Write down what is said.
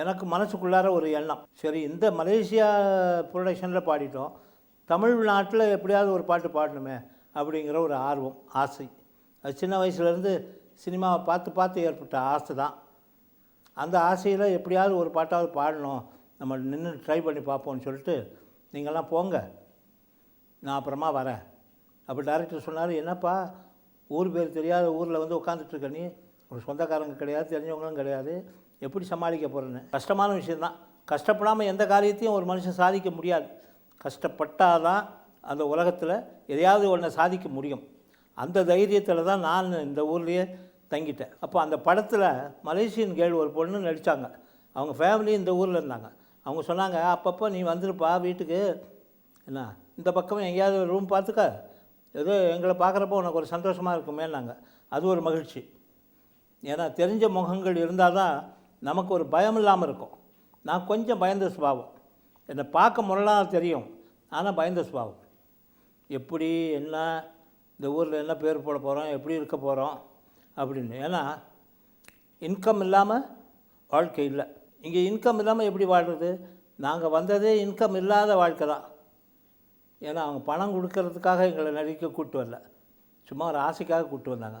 எனக்கு மனசுக்குள்ளார ஒரு எண்ணம். சரி இந்த மலேசியா ப்ரொடக்ஷனில் பாடிட்டோம். தமிழ்நாட்டில் எப்படியாவது ஒரு பாட்டு பாடணுமே அப்படிங்கிற ஒரு ஆர்வம் ஆசை. அது சின்ன வயசுலேருந்து சினிமாவை பார்த்து பார்த்து ஏற்பட்ட ஆசை தான். அந்த ஆசையில் எப்படியாவது ஒரு பாட்டாவது பாடணும். நம்ம நின்று ட்ரை பண்ணி பார்ப்போம்னு சொல்லிட்டு நீங்கள்லாம் போங்க. நான் அப்புறமா வரேன். அப்போ டேரக்டர் சொன்னார் என்னப்பா? ஊர் பேர் தெரியாத ஊரில் வந்து உட்காந்துட்ருக்க நீ? ஒரு சொந்தக்காரங்க கிடையாது தெரிஞ்சவங்களும் கிடையாது. எப்படி சமாளிக்க போகிறேன்னு கஷ்டமான விஷயந்தான் கஷ்டப்படாமல் எந்த காரியத்தையும் ஒரு மனுஷன் சாதிக்க முடியாது. கஷ்டப்பட்டால் தான் அந்த உலகத்தில் எதையாவது ஒன்றை சாதிக்க முடியும். அந்த தைரியத்தில் தான் நான் இந்த ஊர்லேயே தங்கிட்டேன். அப்போ அந்த படத்தில் மலேசியன் கேள் ஒரு பொண்ணு நடித்தாங்க அவங்க ஃபேமிலி இந்த ஊரில் இருந்தாங்க. அவங்க சொன்னாங்க அப்பப்போ நீ வந்துருப்பா வீட்டுக்கு. என்ன இந்த பக்கம் எங்கேயாவது ரூம் பார்த்துக்க. ஏதோ எங்களை பார்க்குறப்போ உனக்கு ஒரு சந்தோஷமாக இருக்குமேன்னாங்க. அது ஒரு மகிழ்ச்சி. ஏன்னா தெரிஞ்ச முகங்கள் இருந்தால் தான் நமக்கு ஒரு பயம் இல்லாமல் இருக்கும். நான் கொஞ்சம் பயந்த சுபாவம். என்னை பார்க்க முரளாக தெரியும். ஆனால் பயந்த சுபாவம். எப்படி என்ன இந்த ஊரில் என்ன பேர் போட போகிறோம் எப்படி இருக்க போகிறோம் அப்படின்னு. ஏன்னா இன்கம் இல்லாமல் வாழ்க்கை இல்லை. இங்கே இன்கம் இல்லாமல் எப்படி வாழ்கிறது நாங்கள் வந்ததே இன்கம் இல்லாத வாழ்க்கை தான். ஏன்னா அவங்க பணம் கொடுக்கறதுக்காக எங்களை நடிக்க கூப்பிட்டு வரல. சும்மா ஒரு ஆசைக்காக கூப்பிட்டு வந்தாங்க.